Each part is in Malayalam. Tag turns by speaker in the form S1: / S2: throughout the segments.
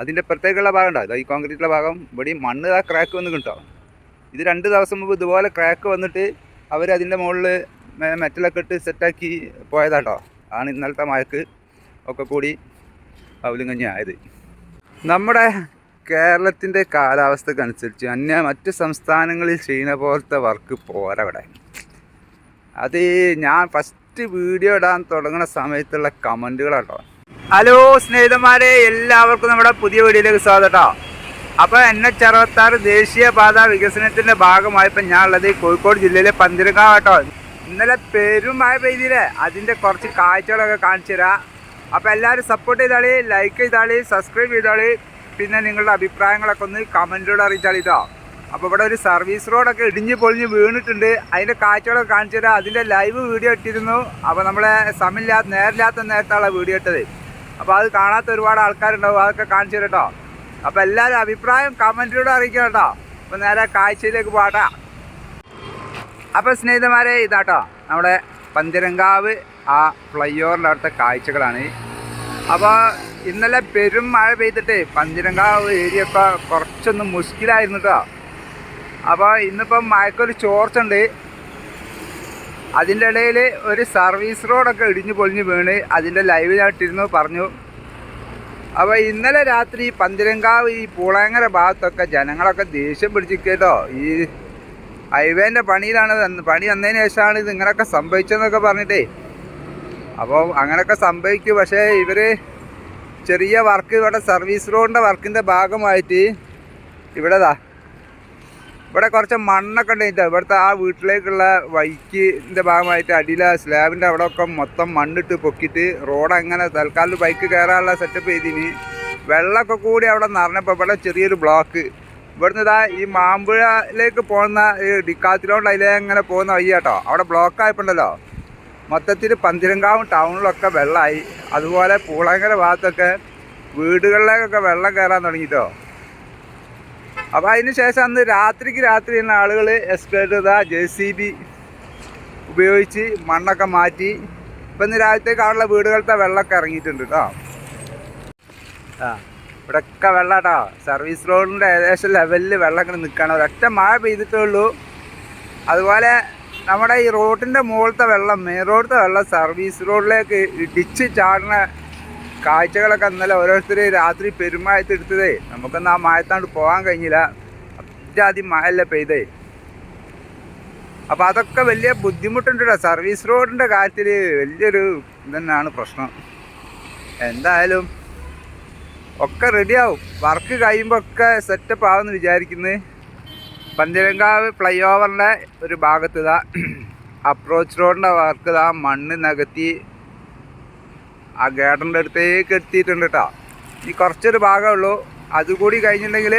S1: അതിന്റെ പ്രത്യേകമുള്ള ഭാഗം ഉണ്ടാവും ഈ കോൺക്രീറ്റുള്ള ഭാഗം ഇവിടെ മണ്ണ് ആ ക്രാക്ക് വന്ന് കിട്ടും ഇത് രണ്ട് ദിവസം മുമ്പ് ഇതുപോലെ ക്രാക്ക് വന്നിട്ട് അവർ അതിന്റെ മുകളിൽ മെറ്റലൊക്കെ ഇട്ട് സെറ്റാക്കി പോയതാട്ടോ. ആണ് ഇന്നലത്തെ മഴക്ക് ഒക്കെ കൂടി അവലും കഞ്ഞി ആയത്. നമ്മുടെ കേരളത്തിന്റെ കാലാവസ്ഥക്കനുസരിച്ച് അന്യ മറ്റ് സംസ്ഥാനങ്ങളിൽ ചെയ്യുന്ന പോലത്തെ വർക്ക് പോരവിടെ അത് ഞാൻ ഫസ്റ്റ് വീഡിയോ ഇടാൻ തുടങ്ങുന്ന സമയത്തുള്ള കമന്റുകളാട്ടോ ഹലോ സ്നേഹിതന്മാരെ എല്ലാവർക്കും നമ്മുടെ പുതിയ വീഡിയോയിലേക്ക് സ്വാഗതം. അപ്പോൾ എൻ എച്ച് അറുപത്താറ് ദേശീയപാത വികസനത്തിന്റെ ഭാഗമായപ്പോൾ ഞാൻ ഉള്ളത് കോഴിക്കോട് ജില്ലയിലെ പന്തിരങ്കാവ് കേട്ടോ. ഇന്നലെ പെരും മഴ പെയ്തില്ലേ? അതിന്റെ കുറച്ച് കാഴ്ചകളൊക്കെ കാണിച്ചു തരാം. അപ്പോൾ എല്ലാവരും സപ്പോർട്ട് ചെയ്താളി ലൈക്ക് ചെയ്താളി സബ്സ്ക്രൈബ് ചെയ്താളി പിന്നെ നിങ്ങളുടെ അഭിപ്രായങ്ങളൊക്കെ ഒന്ന് കമന്റിലൂടെ അറിയിച്ചാളി കേട്ടോ അപ്പോൾ ഇവിടെ ഒരു സർവീസ് റോഡൊക്കെ ഇടിഞ്ഞ് പൊളിഞ്ഞ് വീണിട്ടുണ്ട്. അതിന്റെ കാഴ്ചകളൊക്കെ കാണിച്ചു തരാം. അതിന്റെ ലൈവ് വീഡിയോ ഇട്ടിരുന്നു. അപ്പോൾ നമ്മളെ സമയമില്ലാത്ത നേരില്ലാത്ത നേരത്താണ് വീഡിയോ ഇട്ടത്. അപ്പോൾ അത് കാണാത്ത ഒരുപാട് ആൾക്കാരുണ്ടാവും. അതൊക്കെ കാണിച്ചു തരട്ടോ അപ്പോൾ എല്ലാവരും അഭിപ്രായം കമന്റിലൂടെ അറിയിക്കണം കേട്ടോ അപ്പോൾ നേരെ കാഴ്ചയിലേക്ക് പോകട്ടെ അപ്പോൾ സ്നേഹിതന്മാരെ ഇതാട്ടോ നമ്മുടെ പന്തിരങ്കാവ് ആ ഫ്ലൈ ഓവറിന്റെ അവിടുത്തെ കാഴ്ചകളാണ്. അപ്പോൾ ഇന്നലെ പെരും മഴ പെയ്തിട്ട് പന്തിരങ്കാവ് ഏരിയ ഒക്കെ കുറച്ചൊന്ന് മുഷ്കിലായിരുന്നു കേട്ടോ അപ്പോൾ ഇന്നിപ്പം മഴക്കൊരു ചോർച്ചുണ്ട് അതിന്റെ ഇടയിൽ ഒരു സർവീസ് റോഡൊക്കെ ഇടിഞ്ഞു പൊളിഞ്ഞ് വീണ് അതിന്റെ ലൈവ് ഞാൻ പറഞ്ഞു. അപ്പോൾ ഇന്നലെ രാത്രി പന്തിരങ്കാവ് ഈ പൂളങ്ങര ഭാഗത്തൊക്കെ ജനങ്ങളൊക്കെ ദേഷ്യം പിടിച്ചിരിക്കട്ടോ ഈ ഹൈവേന്റെ പണിയിലാണ് പണി വന്നതിന് ശേഷമാണ് ഇത് ഇങ്ങനെയൊക്കെ സംഭവിച്ചതെന്നൊക്കെ പറഞ്ഞിട്ടേ. അപ്പോൾ അങ്ങനെയൊക്കെ സംഭവിക്കും. പക്ഷേ ഇവർ ചെറിയ വർക്ക് ഇവിടെ സർവീസ് റോഡിന്റെ വർക്കിന്റെ ഭാഗമായിട്ട് ഇവിടെ ദാ ഇവിടെ കുറച്ച് മണ്ണൊക്കെ ഉണ്ടായിട്ട് ഇവിടുത്തെ ആ വീട്ടിലേക്കുള്ള വൈക്കിന്റെ ഭാഗമായിട്ട് അടിയിലെ സ്ലാബിന്റെ അവിടെ ഒക്കെ മൊത്തം മണ്ണിട്ട് പൊക്കിയിട്ട് റോഡ് അങ്ങനെ തൽക്കാലം ബൈക്ക് കയറാനുള്ള സെറ്റപ്പ് ചെയ്തിന്. വെള്ളമൊക്കെ കൂടി അവിടെ നിറഞ്ഞപ്പോൾ ഇവിടെ ചെറിയൊരു ബ്ലോക്ക് ഇവിടുന്ന് ഇതാ ഈ മാമ്പുഴയിലേക്ക് പോകുന്ന ഈ ഡിക്കാത്തിലോണ്ട് അതിലേ അങ്ങനെ പോകുന്ന വഴി കേട്ടോ അവിടെ ബ്ലോക്ക് ആയപ്പോണ്ടല്ലോ. മൊത്തത്തിൽ പന്തിരങ്കാവും ടൗണിലൊക്കെ വെള്ളമായി അതുപോലെ പൂളങ്കര ഭാഗത്തൊക്കെ വീടുകളിലേക്കൊക്കെ വെള്ളം കയറാൻ തുടങ്ങിയിട്ടോ അപ്പോൾ അതിന് ശേഷം അന്ന് രാത്രിക്ക് രാത്രി തന്നെ ആളുകൾ എക്സ്പേർട്ട് ഇതാ ജെ സി ബി ഉപയോഗിച്ച് മണ്ണൊക്കെ മാറ്റി. ഇപ്പം ഇന്ന് രാവിലത്തേക്ക് അവിടെയുള്ള വീടുകളിലത്തെ വെള്ളമൊക്കെ ഇറങ്ങിയിട്ടുണ്ട് കേട്ടോ ആ ഇവിടെയൊക്കെ വെള്ളം കേട്ടോ സർവീസ് റോഡിന്റെ ഏകദേശം ലെവലിൽ വെള്ളം ഇങ്ങനെ നിൽക്കുകയാണ് ഒരൊറ്റ മഴ പെയ്തിട്ടേ ഉള്ളൂ. അതുപോലെ നമ്മുടെ ഈ റോഡിന്റെ മുകളിലത്തെ വെള്ളം മെയിൻ റോഡിലത്തെ വെള്ളം സർവീസ് റോഡിലേക്ക് ഇടിച്ച് ചാടുന്ന കാഴ്ചകളൊക്കെ ഇന്നലെ ഓരോരുത്തർ രാത്രി പെരുമായത്ത് എടുത്തതേ. നമുക്കൊന്ന് ആ മായത്താണ്ട് പോകാൻ കഴിഞ്ഞില്ല. അത്യാദ്യം മഴയല്ലേ പെയ്തേ. അപ്പോൾ അതൊക്കെ വലിയ ബുദ്ധിമുട്ടുണ്ട് കേട്ടോ സർവീസ് റോഡിന്റെ കാര്യത്തിൽ വലിയൊരു ഇതന്നെയാണ് പ്രശ്നം. എന്തായാലും ഒക്കെ റെഡിയാവും. വർക്ക് കഴിയുമ്പോൾ ഒക്കെ സെറ്റപ്പ് ആവുമെന്ന് വിചാരിക്കുന്നത് പന്തിരങ്കാവ് ഫ്ലൈ ഓവറിന്റെ ഒരു ഭാഗത്ത് ഇതാ. അപ്രോച്ച് റോഡിന്റെ വർക്ക് ഇതാ. മണ്ണ് നികത്തി ആ ഗേഡറിന്റെ അടുത്തേക്ക് എത്തിയിട്ടുണ്ട് കേട്ടോ ഈ കുറച്ചൊരു ഭാഗമേ ഉള്ളൂ അതുകൂടി കഴിഞ്ഞിട്ടുണ്ടെങ്കിൽ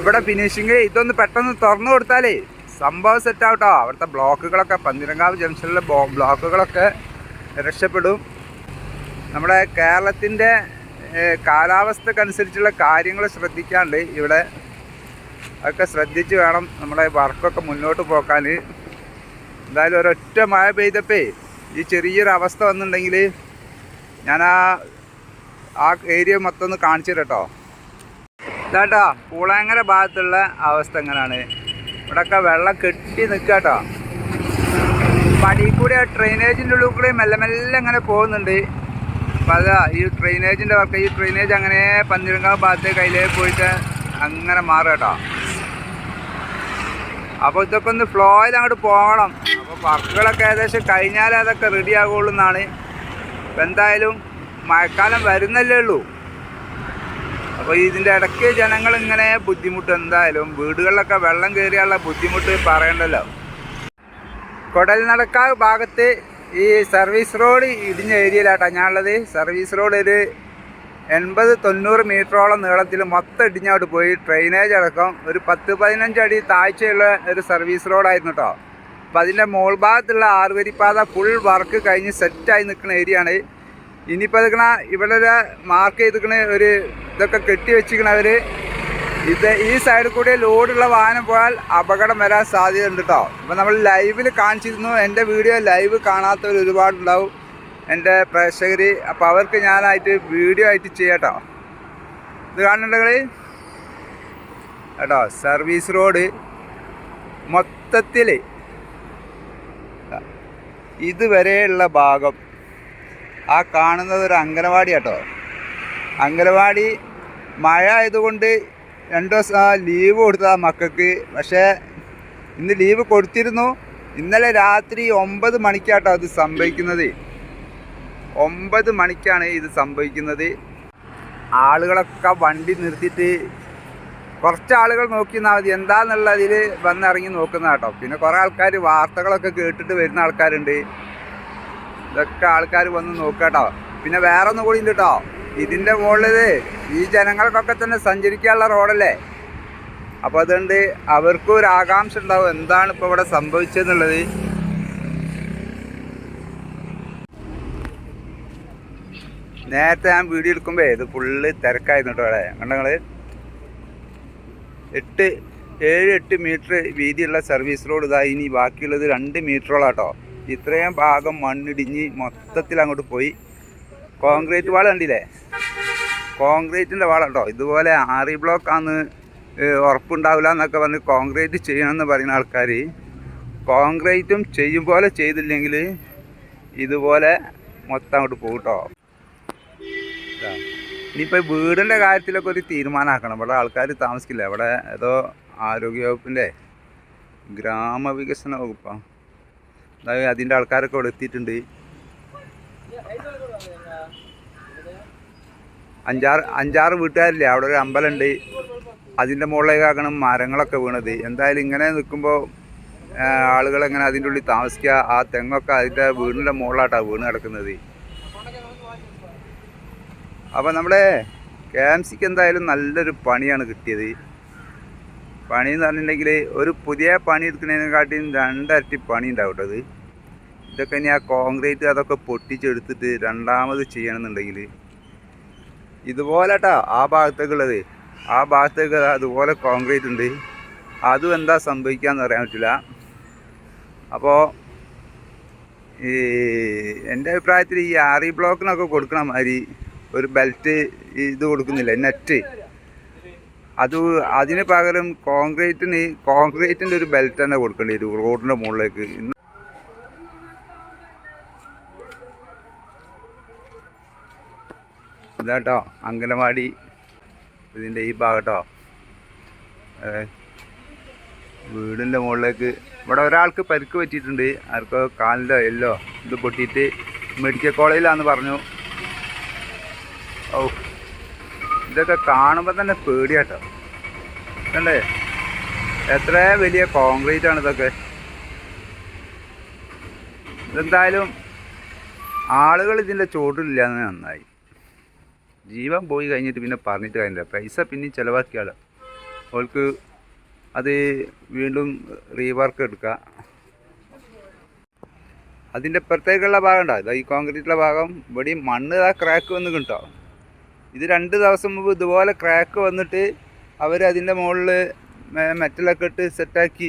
S1: ഇവിടെ ഫിനിഷിങ് ഇതൊന്ന് പെട്ടെന്ന് തുറന്നു കൊടുത്താലേ സംഭവം സെറ്റ് ആവട്ടോ അവിടുത്തെ ബ്ലോക്കുകളൊക്കെ പന്തിരങ്കാവ് ജംഗ്ഷനിലെ ബ്ലോക്കുകളൊക്കെ രക്ഷപ്പെടും. നമ്മുടെ കേരളത്തിന്റെ കാലാവസ്ഥക്കനുസരിച്ചുള്ള കാര്യങ്ങൾ ശ്രദ്ധിക്കാണ്ട് ഇവിടെ അതൊക്കെ ശ്രദ്ധിച്ച് വേണം നമ്മുടെ വർക്കൊക്കെ മുന്നോട്ട് പോക്കാൻ എന്തായാലും ഒരൊറ്റ മഴ പെയ്തപ്പേ ഈ ചെറിയൊരു അവസ്ഥ വന്നിട്ടുണ്ടെങ്കിൽ ഞാൻ ആ ആ ഏരിയ മൊത്തം ഒന്ന് കാണിച്ചു തരട്ടോ ഇതാട്ടോ പൂളാങ്ങര ഭാഗത്തുള്ള അവസ്ഥ എങ്ങനെയാണ് ഇവിടെയൊക്കെ വെള്ളം കെട്ടി നിൽക്കുക കേട്ടോ പടി കൂടി ആ ഡ്രെയിനേജിന്റെ ഉള്ളിൽ കൂടി മെല്ലെ മെല്ലെ അങ്ങനെ പോകുന്നുണ്ട്. അപ്പം അതാ ഈ ഡ്രെയിനേജിന്റെ വർക്ക് ഈ ഡ്രെയിനേജ് അങ്ങനെ പന്തിരങ്കാവ് ഭാഗത്തെ കയ്യിലേക്ക് പോയിട്ട് അങ്ങനെ മാറുക കേട്ടോ അപ്പോൾ ഇതൊക്കെ ഒന്ന് ഫ്ലോയിൽ അങ്ങോട്ട് പോകണം. അപ്പോൾ വർക്കുകളൊക്കെ ഏകദേശം കഴിഞ്ഞാലേ അതൊക്കെ റെഡി ആകുള്ളൂ എന്നാണ് എന്തായാലും മഴക്കാലം വരുന്നല്ലേ ഉള്ളൂ. അപ്പോൾ ഇതിന്റെ ഇടയ്ക്ക് ജനങ്ങൾ ഇങ്ങനെ ബുദ്ധിമുട്ട് എന്തായാലും വീടുകളിലൊക്കെ വെള്ളം കയറിയുള്ള ബുദ്ധിമുട്ട് പറയണ്ടല്ലോ. കൊടൽനടക്കാവ് ഭാഗത്ത് ഈ സർവീസ് റോഡ് ഇടിഞ്ഞ ഏരിയയിലാട്ടാണ് ഞാനുള്ളത്. സർവീസ് റോഡ് ഒരു എൺപത് തൊണ്ണൂറ് മീറ്ററോളം നീളത്തിൽ മൊത്തം ഇടിഞ്ഞോട്ട് പോയി. ഡ്രെയിനേജ് അടക്കം ഒരു പത്ത് പതിനഞ്ച് അടി താഴ്ചയുള്ള ഒരു സർവീസ് റോഡായിരുന്നു കേട്ടോ അപ്പം അതിന്റെ മോൾ ഭാഗത്തുള്ള ആറുവരിപ്പാത ഫുൾ വർക്ക് കഴിഞ്ഞ് സെറ്റായി നിൽക്കുന്ന ഏരിയ ആണ്. ഇനിയിപ്പോൾ എടുക്കണ ഇവിടെ ഒരു മാർക്ക് ചെയ്തിരിക്കണ ഒരു ഇതൊക്കെ കെട്ടി വെച്ചിരിക്കണവർ ഇത് ഈ സൈഡിൽ കൂടി ലോഡുള്ള വാഹനം പോയാൽ അപകടം വരാൻ സാധ്യതയുണ്ട് കേട്ടോ അപ്പം നമ്മൾ ലൈവിൽ കാണിച്ചിരുന്നു. എന്റെ വീഡിയോ ലൈവ് കാണാത്തവർ ഒരുപാടുണ്ടാവും. എന്റെ പ്രേക്ഷകർ അപ്പോൾ അവർക്ക് ഞാനായിട്ട് വീഡിയോ ആയിട്ട് ചെയ്യാട്ടോ ഇത് കാണുന്നുണ്ടെങ്കിൽ കേട്ടോ സർവീസ് റോഡ് മൊത്തത്തിൽ ഇതുവരെയുള്ള ഭാഗം. ആ കാണുന്നത് ഒരു അംഗനവാടി കേട്ടോ അംഗനവാടി മഴ ആയതുകൊണ്ട് രണ്ട് ദിവസം ലീവ് കൊടുത്തതാ മക്കൾക്ക്. പക്ഷേ ഇന്ന് ലീവ് കൊടുത്തിരുന്നു. ഇന്നലെ രാത്രി ഒമ്പത് മണിക്കാട്ടോ അത് സംഭവിക്കുന്നത്. ഒമ്പത് മണിക്കാണ് ഇത് സംഭവിക്കുന്നത്. ആളുകളൊക്കെ വണ്ടി നിർത്തിയിട്ട് കുറച്ച് ആളുകൾ നോക്കി നിന്നാൽ മതി എന്താന്നുള്ളതിൽ വന്നിറങ്ങി നോക്കുന്ന കേട്ടോ. പിന്നെ കുറേ ആൾക്കാർ വാർത്തകളൊക്കെ കേട്ടിട്ട് വരുന്ന ആൾക്കാരുണ്ട്. ഇതൊക്കെ ആൾക്കാർ വന്ന് നോക്കാട്ടോ പിന്നെ വേറെ ഒന്നും കൂടി ഉണ്ട് കേട്ടോ. ഇതിന്റെ മുകളിൽ ഈ ജനങ്ങൾക്കൊക്കെ തന്നെ സഞ്ചരിക്കാനുള്ള റോഡല്ലേ? അപ്പോൾ അതുകൊണ്ട് അവർക്കും ഒരു ആകാംക്ഷ ഉണ്ടാവും. എന്താണ് ഇപ്പോൾ ഇവിടെ സംഭവിച്ചതെന്നുള്ളത്? നേരത്തെ ഞാൻ വീഡിയോ എടുക്കുമ്പോൾ ഇത് ഫുള്ള് തിരക്കായിരുന്നു കേട്ടോ അവിടെ കണ്ടങ്ങൾ എട്ട് ഏഴ് എട്ട് മീറ്റർ വീതിയുള്ള സർവീസ് റോഡ് ഇതാ ഇനി ബാക്കിയുള്ളത് രണ്ട് മീറ്ററോളം കേട്ടോ ഇത്രയും ഭാഗം മണ്ണിടിഞ്ഞ് മൊത്തത്തിൽ അങ്ങോട്ട് പോയി. കോൺക്രീറ്റ് വാള കണ്ടില്ലേ? കോൺക്രീറ്റിന്റെ വാള കേട്ടോ ഇതുപോലെ ആറി ബ്ലോക്കാന്ന് ഉറപ്പുണ്ടാവില്ല എന്നൊക്കെ പറഞ്ഞ് കോൺക്രീറ്റ് ചെയ്യണമെന്ന് പറയുന്ന ആൾക്കാർ കോൺക്രീറ്റും ചെയ്യും പോലെ ചെയ്തില്ലെങ്കിൽ ഇതുപോലെ മൊത്തം അങ്ങോട്ട് പോകും കേട്ടോ ഇനിയിപ്പോൾ വീടിന്റെ കാര്യത്തിലൊക്കെ ഒരു തീരുമാനമാക്കണം ഇവിടെ ആൾക്കാർ താമസിക്കില്ല. ഇവിടെ ഏതോ ആരോഗ്യവകുപ്പിന്റെ ഗ്രാമവികസന വകുപ്പാണ് അതായത് അതിന്റെ ആൾക്കാരൊക്കെ ഇവിടെ എത്തിയിട്ടുണ്ട്. അഞ്ചാറ് അഞ്ചാറ് വീട്ടുകാരില്ലേ? അവിടെ ഒരു അമ്പലമുണ്ട് അതിന്റെ മുകളിലേക്കാണ് മരങ്ങളൊക്കെ വീണത്. എന്തായാലും ഇങ്ങനെ നിൽക്കുമ്പോൾ ആളുകളെങ്ങനെ അതിന്റെ ഉള്ളിൽ താമസിക്കുക ആ തെങ്ങൊക്കെ അതിന്റെ വീടിന്റെ മുകളിലായിട്ടാണ് വീണ് കിടക്കുന്നത്. അപ്പോൾ നമ്മുടെ കെ എം സിക്ക് എന്തായാലും നല്ലൊരു പണിയാണ് കിട്ടിയത്. പണി എന്ന് പറഞ്ഞിട്ടുണ്ടെങ്കിൽ ഒരു പുതിയ പണി എടുക്കുന്നതിനെക്കാട്ടിയും രണ്ടരട്ടി പണി ഉണ്ടാവും കേട്ടോ ഇത് ഇതൊക്കെ ഇനി ആ കോൺക്രീറ്റ് അതൊക്കെ പൊട്ടിച്ചെടുത്തിട്ട് രണ്ടാമത് ചെയ്യണമെന്നുണ്ടെങ്കിൽ ഇതുപോലെ കേട്ടോ ആ ഭാഗത്തേക്കുള്ളത്. ആ ഭാഗത്തേക്ക് അതുപോലെ കോൺക്രീറ്റ് ഉണ്ട്. അതും എന്താ സംഭവിക്കാന്ന് പറയാൻ പറ്റില്ല. അപ്പോൾ ഈ എന്റെ അഭിപ്രായത്തിൽ ഈ ആറി ബ്ലോക്കിനൊക്കെ കൊടുക്കണ മാതിരി ഒരു ബെൽറ്റ് ഇത് കൊടുക്കുന്നില്ല നെറ്റ് അത് അതിന് പകരം കോൺക്രീറ്റിന് കോൺക്രീറ്റിന്റെ ഒരു ബെൽറ്റ് തന്നെ കൊടുക്കേണ്ടി വരും റോഡിന്റെ മുകളിലേക്ക്. ഇതാട്ടോ അങ്കനവാടി ഇതിന്റെ ഈ ഭാഗട്ടോ. വീടിന്റെ മുകളിലേക്ക്. ഇവിടെ ഒരാൾക്ക് പരിക്ക് പറ്റിയിട്ടുണ്ട് ആർക്കോ കാലിലോ എല്ലോ ഇത് പൊട്ടിയിട്ട് മെഡിക്കൽ കോളേജിലാന്ന് പറഞ്ഞു. ഓ ഇതൊക്കെ കാണുമ്പോൾ തന്നെ പേടിയാട്ടോ. അല്ലേ എത്ര വലിയ കോൺക്രീറ്റ് ആണ് ഇതൊക്കെ. ഇതെന്തായാലും ആളുകൾ ഇതിന്റെ ചോട്ടിലില്ലാന്ന് നന്നായി. ജീവൻ പോയി കഴിഞ്ഞിട്ട് പിന്നെ പറഞ്ഞിട്ട് കാര്യമില്ല. പൈസ പിന്നെ ചിലവാക്കിയാലോ അവൾക്ക് അത് വീണ്ടും റീവർക്ക് എടുക്കുക അതിന്റെ പ്രത്യേകമുള്ള ഭാഗം ഉണ്ടാവും ഈ കോൺക്രീറ്റിലെ ഭാഗം. ഇവിടെ മണ്ണ് ആ ക്രാക്ക് വന്ന് കിട്ടോ. ഇത് രണ്ട് ദിവസം മുമ്പ് ഇതുപോലെ ക്രാക്ക് വന്നിട്ട് അവർ അതിന്റെ മുകളിൽ മെറ്റലൊക്കെ ഇട്ട് സെറ്റാക്കി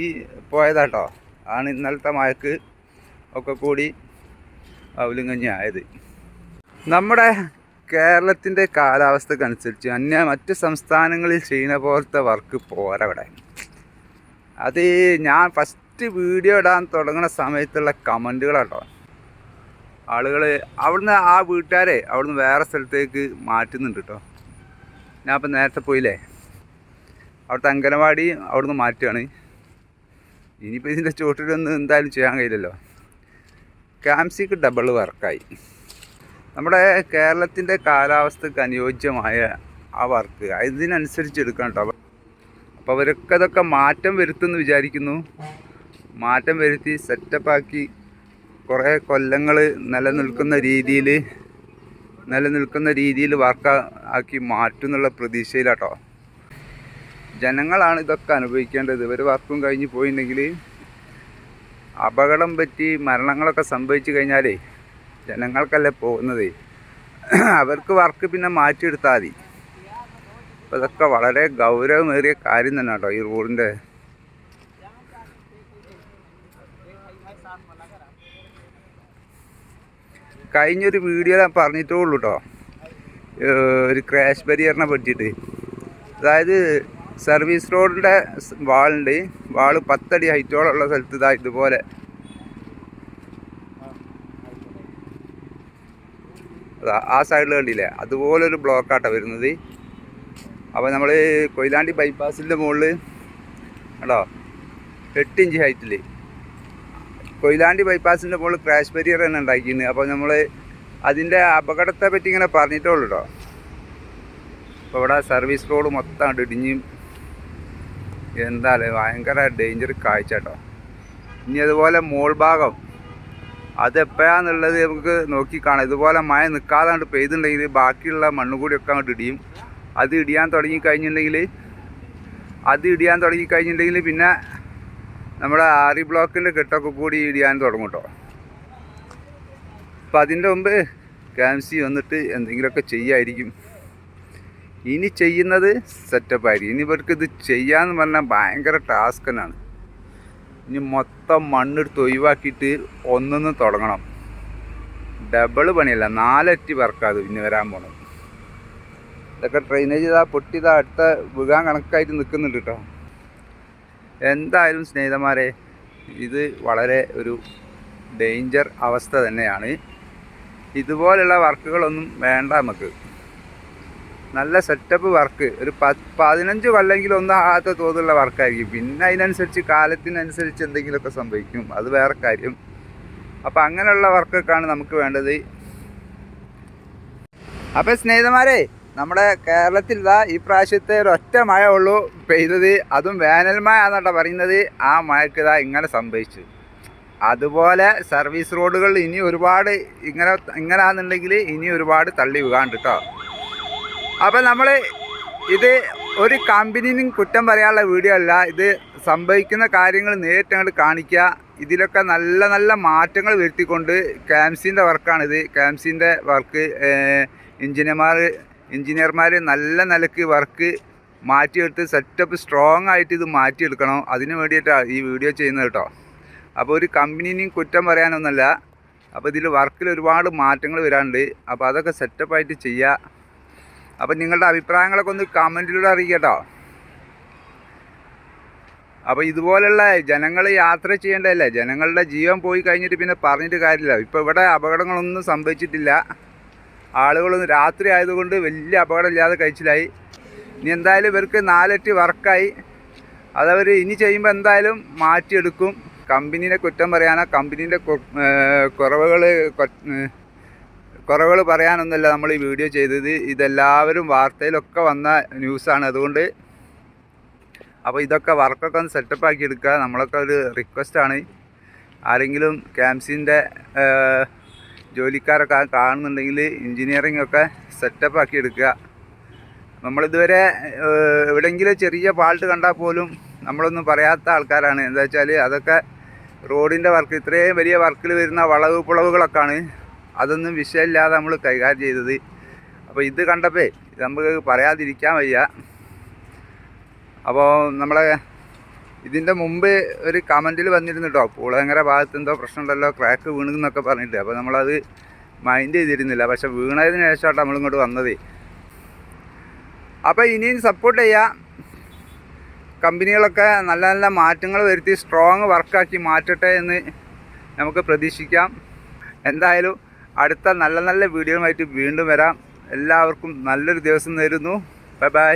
S1: പോയതാട്ടോ. ആണ് ഇന്നലത്തെ മഴക്ക് ഒക്കെ കൂടി അവലിങ്ങഞ്ഞി ആയത്. നമ്മുടെ കേരളത്തിന്റെ കാലാവസ്ഥക്കനുസരിച്ച് അന്യ മറ്റ് സംസ്ഥാനങ്ങളിൽ ചെയ്യുന്ന പോലത്തെ വർക്ക് പോരവിടെ അത് ഞാൻ ഫസ്റ്റ് വീഡിയോ ഇടാൻ തുടങ്ങുന്ന സമയത്തുള്ള കമന്റുകളാട്ടോ ആളുകൾ അവിടുന്ന് ആ വീട്ടുകാരെ അവിടുന്ന് വേറെ സ്ഥലത്തേക്ക് മാറ്റുന്നുണ്ട് കേട്ടോ ഞാൻ അപ്പം നേരത്തെ പോയില്ലേ? അവിടുത്തെ അംഗനവാടി അവിടുന്ന് മാറ്റുകയാണ് ഇനിയിപ്പോൾ ഇതിന്റെ ചോട്ടിലൊന്നും എന്തായാലും ചെയ്യാൻ കഴിയില്ലല്ലോ. ക്യാംസിക്ക് ഡബിൾ വർക്കായി. നമ്മുടെ കേരളത്തിന്റെ കാലാവസ്ഥക്ക് അനുയോജ്യമായ ആ വർക്ക്. ഇതിനനുസരിച്ച് എടുക്കണം കേട്ടോ അപ്പോൾ അവരൊക്കെ അതൊക്കെ മാറ്റം വരുത്തുമെന്ന് വിചാരിക്കുന്നു. മാറ്റം വരുത്തി സെറ്റപ്പാക്കി കുറേ കൊല്ലങ്ങൾ നിലനിൽക്കുന്ന രീതിയിൽ നിലനിൽക്കുന്ന രീതിയിൽ വർക്ക ആക്കി മാറ്റും എന്നുള്ള പ്രതീക്ഷയിലാട്ടോ. ജനങ്ങളാണ് ഇതൊക്കെ അനുഭവിക്കേണ്ടത്. ഇവർ വർക്കും കഴിഞ്ഞ് പോയിട്ടുണ്ടെങ്കിൽ അപകടം പറ്റി മരണങ്ങളൊക്കെ സംഭവിച്ചു കഴിഞ്ഞാലേ ജനങ്ങൾക്കല്ലേ പോകുന്നത്. അവർക്ക് വർക്ക് പിന്നെ മാറ്റിയെടുത്താൽ മതി. അപ്പോൾ ഇതൊക്കെ വളരെ ഗൗരവമേറിയ കാര്യം തന്നെ കേട്ടോ ഈ റോഡിന്റെ കഴിഞ്ഞൊരു വീഡിയോ ഞാൻ പറഞ്ഞിട്ടേ ഉള്ളൂ കേട്ടോ ഒരു ക്രാഷ് ബരിയറിനെ പറ്റിയിട്ട്. അതായത് സർവീസ് റോഡിന്റെ വാളുണ്ട്. വാൾ പത്തടി ഹൈറ്റോളുള്ള സ്ഥലത്ത് ഇതാ ഇതുപോലെ. ആ സൈഡിൽ കണ്ടില്ലേ? അതുപോലൊരു ബ്ലോക്കാട്ടോ വരുന്നത്. അപ്പോൾ നമ്മൾ കൊയിലാണ്ടി ബൈപ്പാസിന്റെ മുകളിൽ കേട്ടോ എട്ട് ഇഞ്ച് ഹൈറ്റിൽ കൊയിലാണ്ടി ബൈപ്പാസിന്റെ മുകളിൽ ക്രാഷ് ബരിയർ തന്നെ ഉണ്ടാക്കിയിരുന്നു അപ്പോൾ നമ്മൾ അതിന്റെ അപകടത്തെ പറ്റി ഇങ്ങനെ പറഞ്ഞിട്ടുള്ളൂ കേട്ടോ അപ്പോൾ ഇവിടെ സർവീസ് റോഡ് മൊത്തം ഇടിഞ്ഞും എന്താല്ലേ ഭയങ്കര ഡേഞ്ചർ കാഴ്ച കേട്ടോ ഇനി അതുപോലെ മോൾ ഭാഗം അതെപ്പോഴാന്നുള്ളത് നമുക്ക് നോക്കി കാണാം. ഇതുപോലെ മഴ നിൽക്കാതെ അങ്ങോട്ട് ബാക്കിയുള്ള മണ്ണ് കൂടിയൊക്കെ അങ്ങോട്ട് ഇടിയും. അത് ഇടിയാൻ തുടങ്ങി കഴിഞ്ഞിട്ടുണ്ടെങ്കിൽ അത് ഇടിയാൻ തുടങ്ങി കഴിഞ്ഞിട്ടുണ്ടെങ്കിൽ പിന്നെ നമ്മുടെ ആറി ബ്ലോക്കിന്റെ കെട്ടൊക്കെ കൂടി ഇടിയാൻ തുടങ്ങും കേട്ടോ അപ്പം അതിന്റെ മുമ്പ് ക്യാൻസി വന്നിട്ട് എന്തെങ്കിലുമൊക്കെ ചെയ്യായിരിക്കും. ഇനി ചെയ്യുന്നത് സെറ്റപ്പ് ആയിരിക്കും. ഇനി ഇവർക്ക് ഇത് ചെയ്യാന്ന് പറഞ്ഞാൽ ഭയങ്കര ടാസ്ക് തന്നെയാണ്. ഇനി മൊത്തം മണ്ണെടുത്ത് ഒഴിവാക്കിയിട്ട് ഒന്നൊന്ന് തുടങ്ങണം. ഡബിൾ പണിയല്ല നാലറ്റി വർക്കാത് ഇനി വരാൻ പോണത്. ഇതൊക്കെ ഡ്രെയിനേജ് ഇതാ പൊട്ടിയതാ അടുത്ത വികാൻ കണക്കായിട്ട് നിൽക്കുന്നുണ്ട് കേട്ടോ എന്തായാലും സ്നേഹിതന്മാരെ ഇത് വളരെ ഒരു ഡേഞ്ചർ അവസ്ഥ തന്നെയാണ്. ഇതുപോലുള്ള വർക്കുകളൊന്നും വേണ്ട നമുക്ക്. നല്ല സെറ്റപ്പ് വർക്ക് ഒരു പത്ത് പതിനഞ്ച് കൊല്ലെങ്കിലും ഒന്നും ആകാത്ത തോതിലുള്ള വർക്കായിരിക്കും പിന്നെ അതിനനുസരിച്ച് കാലത്തിനനുസരിച്ച് എന്തെങ്കിലുമൊക്കെ സംഭവിക്കും. അത് വേറെ കാര്യം. അപ്പോൾ അങ്ങനെയുള്ള വർക്കൊക്കെയാണ് നമുക്ക് വേണ്ടത്. അപ്പം സ്നേഹിതന്മാരെ നമ്മുടെ കേരളത്തിൽ ഇതാ ഈ പ്രാവശ്യത്തെ ഒരൊറ്റ മഴ ഉള്ളൂ പെയ്തത്. അതും വേനൽ മഴ പറയുന്നത് ആ മഴയ്ക്ക് ഇതാ ഇങ്ങനെ സംഭവിച്ചു. അതുപോലെ സർവീസ് റോഡുകൾ ഇനി ഒരുപാട് ഇങ്ങനെ ഇങ്ങനെ ആണെന്നുണ്ടെങ്കിൽ ഇനി ഒരുപാട് തള്ളി വീകാണ്ട് കേട്ടോ അപ്പം നമ്മൾ ഇത് ഒരു കമ്പനിനും കുറ്റം പറയാനുള്ള വീഡിയോ അല്ല. ഇത് സംഭവിക്കുന്ന കാര്യങ്ങൾ നേരിട്ട് അങ്ങോട്ട് കാണിക്കുക ഇതിലൊക്കെ നല്ല നല്ല മാറ്റങ്ങൾ വരുത്തിക്കൊണ്ട് ക്യാംസിന്റെ വർക്കാണിത് ക്യാംസിന്റെ വർക്ക് എഞ്ചിനീയർമാർ എഞ്ചിനീയർമാർ നല്ല നിലയ്ക്ക് വർക്ക് മാറ്റിയെടുത്ത് സെറ്റപ്പ് സ്ട്രോങ് ആയിട്ട് ഇത് മാറ്റിയെടുക്കണം. അതിന് വേണ്ടിയിട്ടാണ് ഈ വീഡിയോ ചെയ്യുന്നത് കേട്ടോ അപ്പോൾ ഒരു കമ്പനിനെയും കുറ്റം പറയാനൊന്നുമല്ല. അപ്പോൾ ഇതിൽ വർക്കിൽ ഒരുപാട് മാറ്റങ്ങൾ വരാനുണ്ട്. അപ്പോൾ അതൊക്കെ സെറ്റപ്പായിട്ട് ചെയ്യുക അപ്പോൾ നിങ്ങളുടെ അഭിപ്രായങ്ങളൊക്കെ ഒന്ന് കമന്റിലൂടെ അറിയിക്കട്ടോ കേട്ടോ അപ്പോൾ ഇതുപോലുള്ള ജനങ്ങൾ യാത്ര ചെയ്യേണ്ടതല്ലേ? ജനങ്ങളുടെ ജീവൻ പോയി കഴിഞ്ഞിട്ട് പിന്നെ പറഞ്ഞിട്ട് കാര്യമില്ല. ഇപ്പോൾ ഇവിടെ അപകടങ്ങളൊന്നും സംഭവിച്ചിട്ടില്ല. ആളുകളൊന്നും രാത്രി ആയതുകൊണ്ട് വലിയ അപകടമില്ലാതെ കഴിച്ചിലായി. ഇനി എന്തായാലും ഇവർക്ക് നാലറ്റ് വർക്കായി. അതവർ ഇനി ചെയ്യുമ്പോൾ എന്തായാലും മാറ്റിയെടുക്കും. കമ്പനീനെ കുറ്റം പറയാനോ കമ്പനീന്റെ കുറവുകൾ കുറവുകൾ പറയാനൊന്നുമല്ല നമ്മൾ ഈ വീഡിയോ ചെയ്തത്. ഇതെല്ലാവരും വാർത്തയിലൊക്കെ വന്ന ന്യൂസാണ് അതുകൊണ്ട്. അപ്പോൾ ഇതൊക്കെ വർക്കൊക്കെ ഒന്ന് സെറ്റപ്പ് ആക്കി എടുക്കുക. നമ്മളൊക്കെ ഒരു റിക്വസ്റ്റാണ് ആരെങ്കിലും ക്യാംസിന്റെ ജോലിക്കാരൊക്കെ കാണുന്നുണ്ടെങ്കിൽ എഞ്ചിനീയറിംഗ് ഒക്കെ സെറ്റപ്പ് ആക്കി എടുക്കുക. നമ്മളിതുവരെ എവിടെയെങ്കിലും ചെറിയ ഫാൾട്ട് കണ്ടാൽ പോലും നമ്മളൊന്നും പറയാത്ത ആൾക്കാരാണ്. എന്താ വെച്ചാൽ അതൊക്കെ റോഡിന്റെ വർക്ക് ഇത്രയും വലിയ വർക്കിൽ വരുന്ന വളവ് പുളവുകളൊക്കെയാണ് അതൊന്നും വിഷയമില്ലാതെ നമ്മൾ കൈകാര്യം ചെയ്തത്. അപ്പോൾ ഇത് കണ്ടപ്പോൾ നമുക്ക് പറയാതിരിക്കാൻ വയ്യ. അപ്പോൾ നമ്മളെ ഇതിന്റെ മുമ്പ് ഒരു കമന്റിൽ വന്നിരുന്നു കേട്ടോ പൂളങ്ങര ഭാഗത്ത് എന്തോ പ്രശ്നമുണ്ടല്ലോ ക്രാക്ക് വീണെന്നൊക്കെ പറഞ്ഞിട്ട്. അപ്പോൾ നമ്മളത് മൈൻഡ് ചെയ്തിരുന്നില്ല. പക്ഷെ വീണതിന് ശേഷമാട്ടോ നമ്മളിങ്ങോട്ട് വന്നത്. അപ്പോൾ ഇനിയും സപ്പോർട്ട് ചെയ്യുക കമ്പനികളൊക്കെ നല്ല നല്ല മാറ്റങ്ങൾ വരുത്തി സ്ട്രോങ് വർക്കാക്കി മാറ്റട്ടെ എന്ന് നമുക്ക് പ്രതീക്ഷിക്കാം. എന്തായാലും അടുത്ത നല്ല നല്ല വീഡിയോയുമായിട്ട് വീണ്ടും വരാം. എല്ലാവർക്കും നല്ലൊരു ദിവസം നേരുന്നു. Bye bye